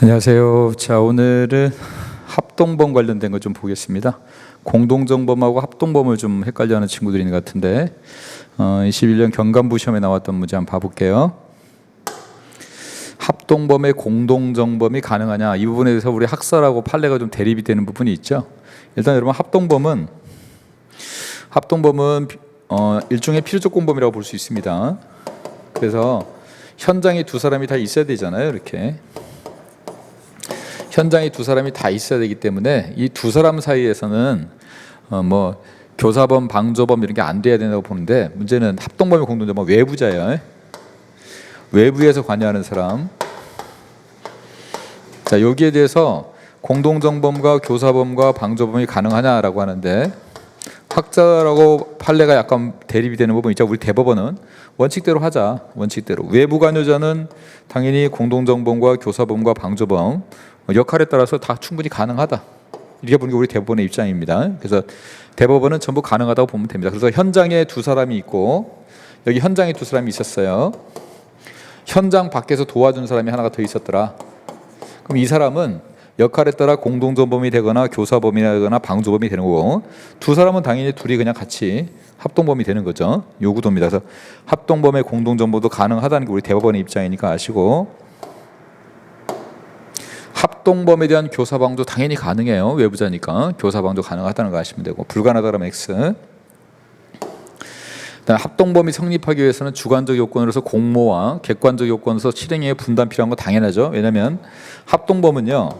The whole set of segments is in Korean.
안녕하세요. 자, 오늘은 합동범 관련된 거 좀 보겠습니다. 공동정범하고 합동범을 좀 헷갈려하는 친구들이 있는 것 같은데 어, 21년 경감부 시험에 나왔던 문제 한번 봐볼게요. 합동범의 공동정범이 가능하냐 이 부분에 대해서 우리 학설하고 판례가 좀 대립이 되는 부분이 있죠. 일단 여러분 합동범은 합동범은 어, 일종의 필요조건범이라고 볼 수 있습니다. 그래서 현장에 두 사람이 다 있어야 되잖아요. 이렇게 현장에 두 사람이 다 있어야 되기 때문에 이 두 사람 사이에서는 어, 뭐 교사범, 방조범 이런 게 안 돼야 된다고 보는데 문제는 합동범의 공동점은 외부자예요. 외부에서 관여하는 사람. 자 여기에 대해서 공동정범과 교사범과 방조범이 가능하냐라고 하는데 학자라고 판례가 약간 대립이 되는 부분 있죠. 우리 대법원은 원칙대로 하자. 원칙대로 외부 관여자는 당연히 공동정범과 교사범과 방조범 역할에 따라서 다 충분히 가능하다. 이렇게 보는 게 우리 대법원의 입장입니다. 그래서 대법원은 전부 가능하다고 보면 됩니다. 그래서 현장에 두 사람이 있고 여기 현장에 두 사람이 있었어요. 현장 밖에서 도와준 사람이 하나가 더 있었더라. 그럼 이 사람은 역할에 따라 공동전범이 되거나 교사범이 되거나 방조범이 되는 거고 두 사람은 당연히 둘이 그냥 같이 합동범이 되는 거죠. 요구도입니다. 그래서 합동범의 공동전범도 가능하다는 게 우리 대법원의 입장이니까 아시고 합동범에 대한 교사방도 당연히 가능해요. 외부자니까 교사방도 가능하다는 거 아시면 되고 불가능하다 그러면 X. 합동범이 성립하기 위해서는 주관적 요건으로서 공모와 객관적 요건으로서 실행의 분담 필요한 거 당연하죠. 왜냐하면 합동범은요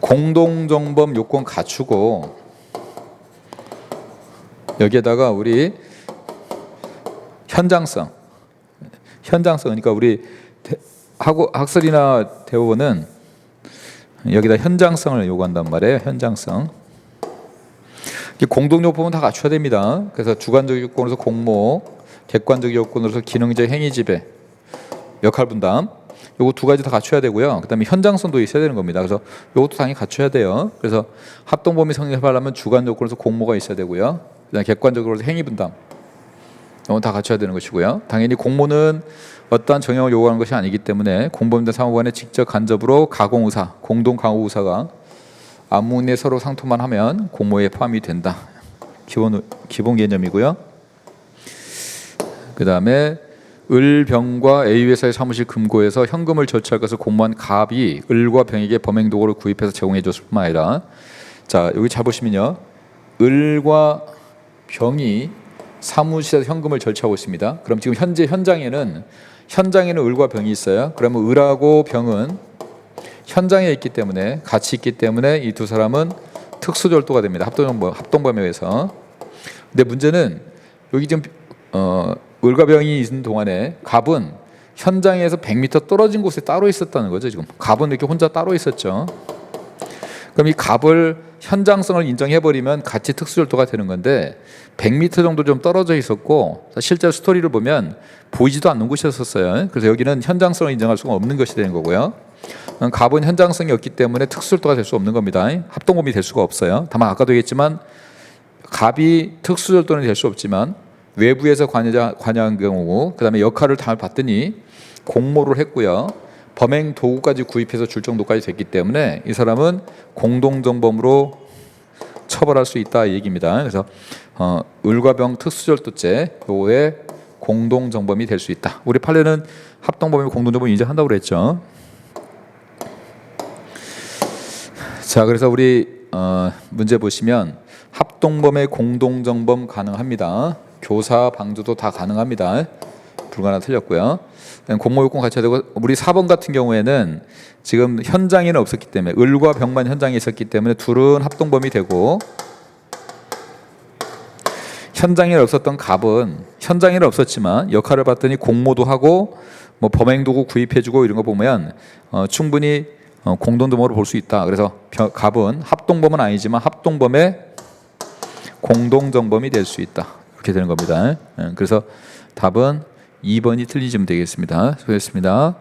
공동정범 요건 갖추고 여기에다가 우리 현장성, 현장성 그러니까 우리 하고 학설이나 대법원은 여기다 현장성을 요구한단 말이에요. 현장성. 공동 요법은 다 갖춰야 됩니다. 그래서 주관적 요건으로서 공모, 객관적 요건으로서 기능적 행위 지배, 역할 분담. 요거 두 가지 다 갖춰야 되고요. 그다음에 현장성도 있어야 되는 겁니다. 그래서 요것도 당연히 갖춰야 돼요. 그래서 합동 범위 성립하려면 주관 요건으로서 공모가 있어야 되고요. 그다음에 객관적으로 행위 분담. 이건 다 갖춰야 되는 것이고요. 당연히 공모는 어떠한 정형을 요구하는 것이 아니기 때문에 공범자 상호간에 직접 간접으로 가공의사, 공동 강호의사가 안문에 서로 상토만 하면 공모에 포함이 된다. 기본 기본 개념이고요. 그 다음에 을병과 A 회사의 사무실 금고에서 현금을 절취할 것을 공모한 갑이 을과 병에게 범행 도구를 구입해서 제공해 줬을 뿐만 아니라 자 여기 잘 보시면요 을과 병이 사무실에서 현금을 절취하고 있습니다. 그럼 지금 현재 현장에는 현장에는 을과 병이 있어요. 그러면 을하고 병은 현장에 있기 때문에 같이 있기 때문에 이 두 사람은 특수절도가 됩니다. 합동범 합동범에 의해서. 근데 문제는 여기 지금 어, 을과 병이 있는 동안에 갑은 현장에서 100m 떨어진 곳에 따로 있었다는 거죠. 지금 갑은 이렇게 혼자 따로 있었죠. 그럼 이 갑을 현장성을 인정해 버리면 같이 특수절도가 되는 건데 100m 정도 좀 떨어져 있었고 실제 스토리를 보면 보이지도 않는 곳이었었어요. 그래서 여기는 현장성을 인정할 수가 없는 것이 되는 거고요. 갑은 현장성이 없기 때문에 특수절도가 될 수 없는 겁니다. 합동범이 될 수가 없어요. 다만 아까도 얘기했지만 갑이 특수절도는 될 수 없지만 외부에서 관여한 경우 그다음에 역할을 다 받더니 공모를 했고요. 범행 도구까지 구입해서 줄 정도까지 됐기 때문에 이 사람은 공동정범으로 처벌할 수 있다 이 얘기입니다. 그래서 어, 을과병 특수절도죄 요에 공동정범이 될 수 있다. 우리 판례는 합동범이 공동정범 인정한다고 그랬죠. 자, 그래서 우리 어, 문제 보시면 합동범의 공동정범 가능합니다. 교사 방조도 다 가능합니다. 불가능 틀렸고요. 공모요건 갖춰야 되고 우리 4번 같은 경우에는 지금 현장에는 없었기 때문에 을과 병만 현장에 있었기 때문에 둘은 합동범이 되고 현장에 없었던 갑은 현장에는 없었지만 역할을 봤더니 공모도 하고 뭐 범행도구 구입해주고 이런 거 보면 어, 충분히 어, 공동범으로 볼 수 있다. 그래서 갑은 합동범은 아니지만 합동범의 공동정범이 될 수 있다. 이렇게 되는 겁니다. 예, 그래서 답은 2번이 틀리시면 되겠습니다. 수고했습니다.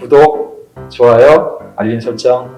구독, 좋아요, 알림 설정